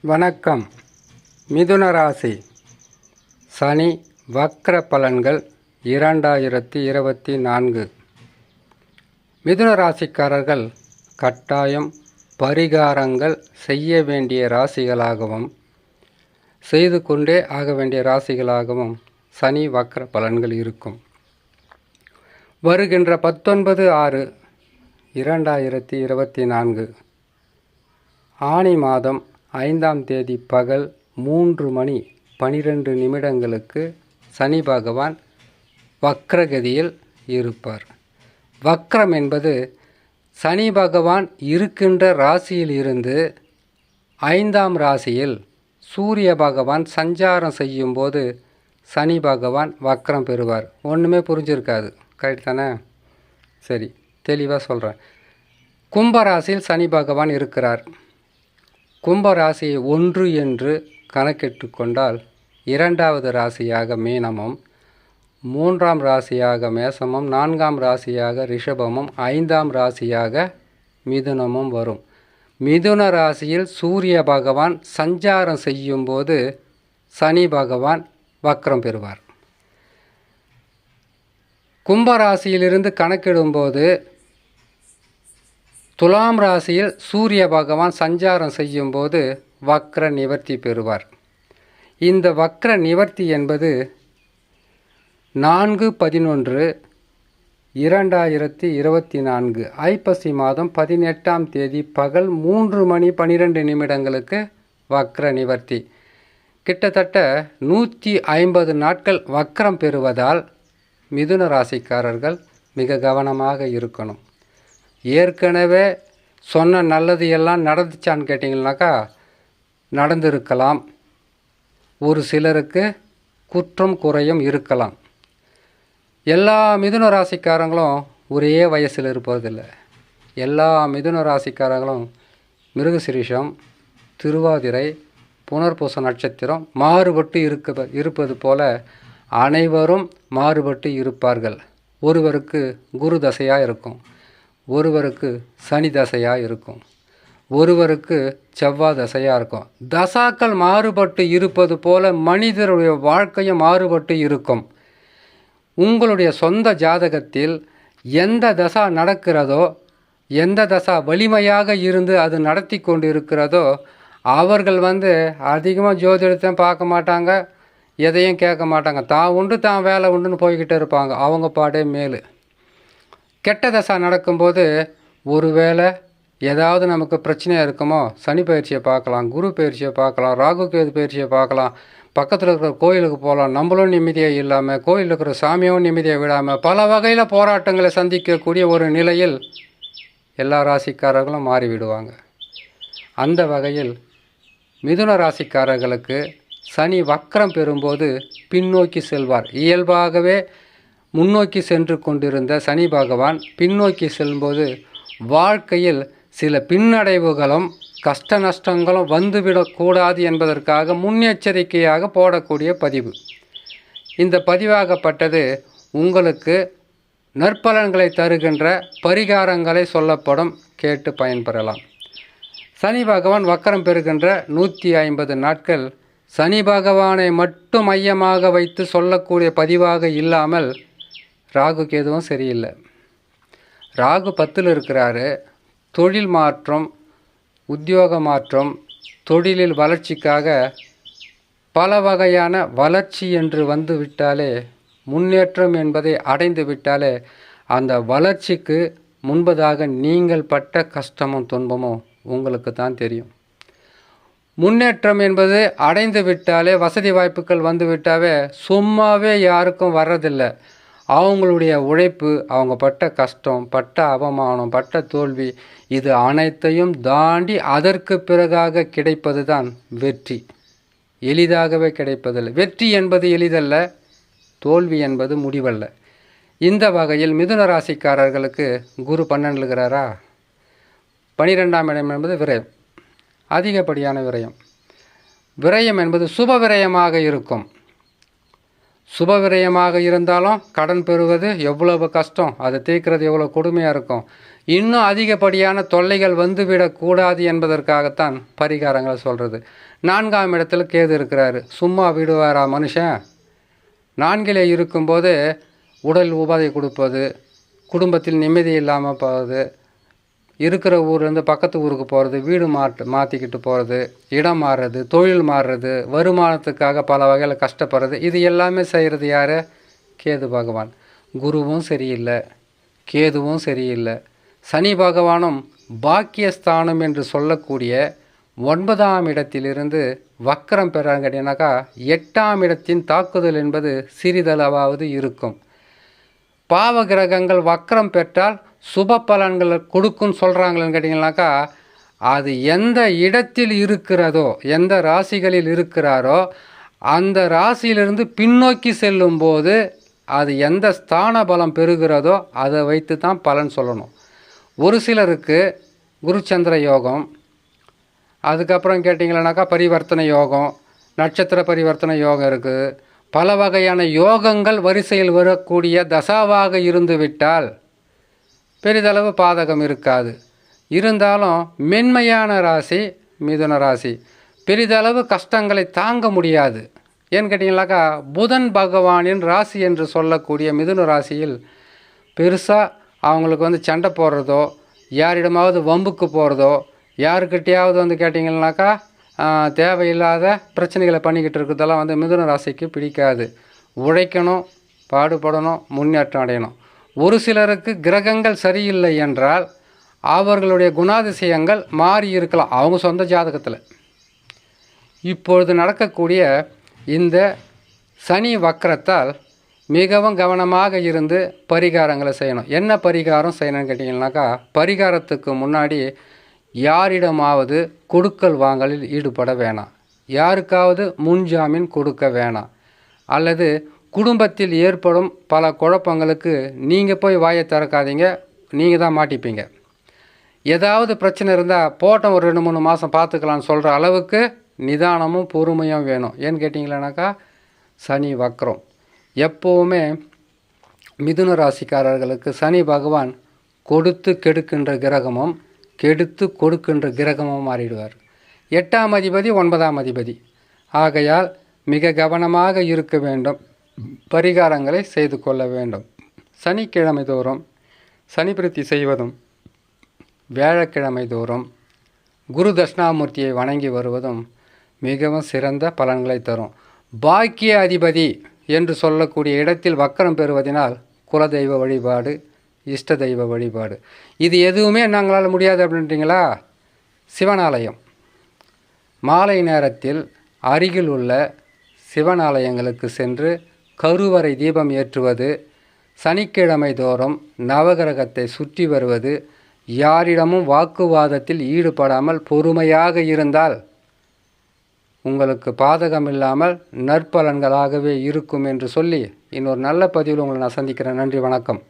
வணக்கம். மிதுன ராசி. சனி வக்ர பலன்கள் இரண்டாயிரத்தி இருபத்தி நான்கு. மிதுன ராசிக்காரர்கள் கட்டாயம் பரிகாரங்கள் செய்ய வேண்டிய ராசிகளாகவும் செய்து கொண்டே ஆக வேண்டிய ராசிகளாகவும் சனி வக்ர பலன்கள் இருக்கும். வருகின்ற பத்தொன்பது ஆறு இரண்டாயிரத்தி இருபத்தி நான்கு. ஆனி மாதம் ஐந்தாம் தேதி பகல் மூன்று மணி பனிரெண்டு நிமிடங்களுக்கு சனி பகவான் வக்ரகதியில் இருப்பார். வக்ரம் என்பது சனி பகவான் இருக்கின்ற ராசியில் இருந்து ஐந்தாம் ராசியில் சூரிய பகவான் சஞ்சாரம் செய்யும்போது சனி பகவான் வக்ரம் பெறுவார். ஒன்றுமே புரிஞ்சிருக்காது. கரெக்ட் தானே? சரி தெளிவாக சொல்கிறேன் கும்பராசியில் சனி பகவான் இருக்கிறார். கும்பராசியை ஒன்று என்று கணக்கிட்டு கொண்டால் இரண்டாவது ராசியாக மீனமும் மூன்றாம் ராசியாக மேசமும் நான்காம் ராசியாக ரிஷபமும் ஐந்தாம் ராசியாக மிதுனமும் வரும். மிதுன ராசியில் சூரிய பகவான் சஞ்சாரம் செய்யும்போது சனி பகவான் வக்ரம் பெறுவார். கும்பராசியிலிருந்து கணக்கிடும்போது துலாம் ராசியில் சூரிய பகவான் சஞ்சாரம் செய்யும்போது வக்ர நிவர்த்தி பெறுவார். இந்த வக்ர நிவர்த்தி என்பது நான்கு பதினொன்று இரண்டாயிரத்தி இருபத்தி நான்கு ஐப்பசி மாதம் பதினெட்டாம் தேதி பகல் மூன்று மணி பனிரெண்டு நிமிடங்களுக்கு வக்ர நிவர்த்தி. கிட்டத்தட்ட நூற்றி ஐம்பது நாட்கள் வக்ரம் பெறுவதால் மிதுன ராசிக்காரர்கள் மிக கவனமாக இருக்கணும். ஏற்கனவே சொன்ன நல்லது எல்லாம் நடந்துச்சான்னு கேட்டிங்கனாக்கா நடந்திருக்கலாம். ஒரு சிலருக்கு குற்றம் குறையும் இருக்கலாம். எல்லா மிதுன ராசிக்காரங்களும் ஒரே வயசில் இருப்பதில்லை. எல்லா மிதுன ராசிக்காரங்களும் மிருகசிரீஷம் திருவாதிரை புனர்பூச நட்சத்திரம் மாறுபட்டு இருக்க இருப்பது போல அனைவரும் மாறுபட்டு இருப்பார்கள். ஒருவருக்கு குரு தசையாக இருக்கும். ஒருவருக்கு சனி தசையாக இருக்கும். ஒருவருக்கு செவ்வாய் தசையாக இருக்கும். தசாக்கள் மாறுபட்டு இருப்பது போல மனிதருடைய வாழ்க்கையும் மாறுபட்டு இருக்கும். உங்களுடைய சொந்த ஜாதகத்தில் எந்த தசா நடக்கிறதோ எந்த தசா வலிமையாக இருந்து அது நடத்தி கொண்டு இருக்கிறதோ அவர்கள் வந்து அதிகமாக ஜோதிடத்தை பார்க்க மாட்டாங்க எதையும் கேட்க மாட்டாங்க. தான் உண்டு தான் வேலை உண்டுன்னு போய்கிட்டே இருப்பாங்க. அவங்க பாடே மேலு. கெட்ட தசா நடக்கும்போது ஒருவேளை ஏதாவது நமக்கு பிரச்சனையாக இருக்குமோ சனி பயிற்சியை பார்க்கலாம் குரு பயிற்சியை பார்க்கலாம் ராகு கேது பயிற்சியை பார்க்கலாம் பக்கத்தில் இருக்கிற கோயிலுக்கு போகலாம் நம்மளும் நிம்மதியாக இல்லாமல் கோயிலில் இருக்கிற சாமியும் நிம்மதியாக விடாமல் பல வகையில் போராட்டங்களை சந்திக்கக்கூடிய ஒரு நிலையில் எல்லா ராசிக்காரர்களும் மாறிவிடுவாங்க. அந்த வகையில் மிதுன ராசிக்காரர்களுக்கு சனி வக்கரம் பெறும்போது பின்னோக்கி செல்வார். இயல்பாகவே முன்னோக்கி சென்று கொண்டிருந்த சனி பகவான் பின்னோக்கி செல்லும்போது வாழ்க்கையில் சில பின்னடைவுகளும் கஷ்ட நஷ்டங்களும் வந்துவிடக்கூடாது என்பதற்காக முன்னெச்சரிக்கையாக போடக்கூடிய பதிவு. இந்த பதிவாகப்பட்டது உங்களுக்கு நற்பலன்களை தருகின்ற பரிகாரங்களை சொல்லப்படும் கேட்டு பயன்பெறலாம். சனி பகவான் வக்கரம் பெறுகின்ற நூற்றி ஐம்பது நாட்கள் சனி பகவானை மட்டும் மையமாக வைத்து சொல்லக்கூடிய பதிவாக இல்லாமல் ராகு கேதுவும் சரியில்லை. ராகு பத்தில் இருக்கிறாரு. தொழில் மாற்றம் உத்தியோக மாற்றம் தொழிலில் வளர்ச்சிக்காக பல வகையான வளர்ச்சி என்று வந்து விட்டாலே முன்னேற்றம் என்பதை அடைந்து விட்டாலே அந்த வளர்ச்சிக்கு முன்பதாக நீங்கள் பட்ட கஷ்டமும் துன்பமும் உங்களுக்கு தான் தெரியும். முன்னேற்றம் என்பது அடைந்து விட்டாலே வசதி வாய்ப்புகள் வந்து விட்டாவே சும்மாவே யாருக்கும் வர்றதில்லை. அவங்களுடைய உழைப்பு அவங்க பட்ட கஷ்டம் பட்ட அவமானம் பட்ட தோல்வி இது அனைத்தையும் தாண்டி அதற்கு பிறகாக கிடைப்பது தான் வெற்றி. எளிதாகவே கிடைப்பதில்லை. வெற்றி என்பது எளிதல்ல தோல்வி என்பது முடிவல்ல. இந்த வகையில் மிதுன ராசிக்காரர்களுக்கு குரு பன்னெண்டு இருக்கிறாரா? பனிரெண்டாம் இடம் என்பது விரயம். அதிகப்படியான விரயம். விரயம் என்பது சுப விரயமாக இருக்கும். சுபவிரயமாக இருந்தாலும் கடன் பெறுவது எவ்வளவு கஷ்டம்? அதை தீர்க்கிறது எவ்வளோ கொடுமையாக இருக்கும்? இன்னும் அதிகப்படியான தொல்லைகள் வந்துவிடக்கூடாது என்பதற்காகத்தான் பரிகாரங்களை சொல்கிறது நான்காம் இடத்துல கேது இருக்கிறாரு. சும்மா விடுவாரா மனுஷன்? நான்கிலே இருக்கும்போது உடல் உபாதை கொடுப்பது குடும்பத்தில் நிம்மதி இல்லாமல் போகுது இருக்கிற ஊர்லேருந்து பக்கத்து ஊருக்கு போகிறது வீடு மாற்று மாற்றிக்கிட்டு போகிறது இடம் மாறுறது தொழில் மாறுறது வருமானத்துக்காக பல வகையில் கஷ்டப்படுறது இது எல்லாமே செய்கிறது யார்? கேது பகவான். குருவும் சரியில்லை கேதுவும் சரியில்லை. சனி பகவானும் பாக்கியஸ்தானம் என்று சொல்லக்கூடிய ஒன்பதாம் இடத்திலிருந்து வக்கரம் பெறாங்க கேட்டீங்கன்னாக்கா எட்டாம் இடத்தின் தாக்குதல் என்பது சிறிதளவாவது இருக்கும். பாவ கிரகங்கள் வக்கரம் பெற்றால் சுப பலன்களை கொடுக்குன்னு சொல்கிறாங்களேன்னு கேட்டிங்கனாக்கா அது எந்த இடத்தில் இருக்கிறதோ எந்த ராசிகளில் இருக்கிறாரோ அந்த ராசியிலிருந்து பின்னோக்கி செல்லும்போது அது எந்த ஸ்தான பலம் பெறுகிறதோ அதை வைத்து தான் பலன் சொல்லணும். ஒரு சிலருக்கு குருச்சந்திர யோகம் அதுக்கப்புறம் கேட்டிங்களனாக்கா பரிவர்த்தனை யோகம் நட்சத்திர பரிவர்த்தனை யோகம் இருக்குது பல வகையான யோகங்கள் வரிசையில் வரக்கூடிய தசாவாக இருந்து விட்டால் பெரிதளவு பாதகம் இருக்காது. இருந்தாலும் மென்மையான ராசி மிதுன ராசி. பெரிதளவு கஷ்டங்களை தாங்க முடியாது. ஏன்னு கேட்டிங்கனாக்கா புதன் பகவானின் ராசி என்று சொல்லக்கூடிய மிதுன ராசியில் பெருசாக அவங்களுக்கு வந்து சண்டை போடுறதோ யாரிடமாவது வம்புக்கு போகிறதோ யாருக்கிட்டையாவது வந்து கேட்டிங்கன்னாக்கா தேவையில்லாத பிரச்சனைகளை பண்ணிக்கிட்டு இருக்கிறதெல்லாம் வந்து மிதுன ராசிக்கு பிடிக்காது. உழைக்கணும் பாடுபடணும் முன்னேற்றம் அடையணும். ஒரு சிலருக்கு கிரகங்கள் சரியில்லை என்றால் அவர்களுடைய குணாதிசயங்கள் மாறி இருக்கலாம். அவங்க சொந்த ஜாதகத்தில். இப்பொழுது நடக்கக்கூடிய இந்த சனி வக்கரத்தால் மிகவும் கவனமாக இருந்து பரிகாரங்களை செய்யணும். என்ன பரிகாரம் செய்யணும்னு கேட்டிங்கன்னாக்கா பரிகாரத்துக்கு முன்னாடி யாரிடமாவது கொடுக்கல் வாங்கலில் ஈடுபட வேணாம். யாருக்காவது முன்ஜாமீன் கொடுக்க வேணாம். அல்லது குடும்பத்தில் ஏற்படும் பல குழப்பங்களுக்கு நீங்கள் போய் வாயை திறக்காதீங்க. நீங்கள் தான் மாட்டிப்பீங்க. ஏதாவது பிரச்சனை இருந்தால் போட்டோம் ஒரு ரெண்டு மூணு மாதம் பார்த்துக்கலாம்னு சொல்கிற அளவுக்கு நிதானமும் பொறுமையும் வேணும். ஏன்னு கேட்டிங்களேனாக்கா சனி வக்ரம். எப்போவுமே மிதுன ராசிக்காரர்களுக்கு சனி பகவான் கொடுத்து கெடுக்கின்ற கிரகமும் கெடுத்து கொடுக்கின்ற கிரகமும் மாறிடுவார். எட்டாம் அதிபதி ஒன்பதாம் அதிபதி. ஆகையால் மிக கவனமாக இருக்க வேண்டும். பரிகாரங்களை செய்து கொள்ள வேண்டும். சனிக்கிழமை தோறும் சனிபிரத்தி செய்வதும் வியாழக்கிழமை தோறும் குரு தட்சிணாமூர்த்தியை வணங்கி வருவதும் மிகவும் சிறந்த பலன்களை தரும். பாக்கிய அதிபதி என்று சொல்லக்கூடிய இடத்தில் வக்கரம் பெறுவதனால் குலதெய்வ வழிபாடு இஷ்ட தெய்வ வழிபாடு. இது எதுவுமே நாங்களால் முடியாது அப்படின்றீங்களா? சிவனாலயம். மாலை நேரத்தில் அருகில் உள்ள சிவனாலயங்களுக்கு சென்று கருவறை தீபம் ஏற்றுவது சனிக்கிழமை தோறும் நவகிரகத்தை சுற்றி வருவது யாரிடமும் வாக்குவாதத்தில் ஈடுபடாமல் பொறுமையாக இருந்தால் உங்களுக்கு பாதகம் இல்லாமல் நற்பலன்களாகவே இருக்கும் என்று சொல்லி இன்னொரு நல்ல பதிவில் உங்களை நான் சந்திக்கிறேன். நன்றி வணக்கம்.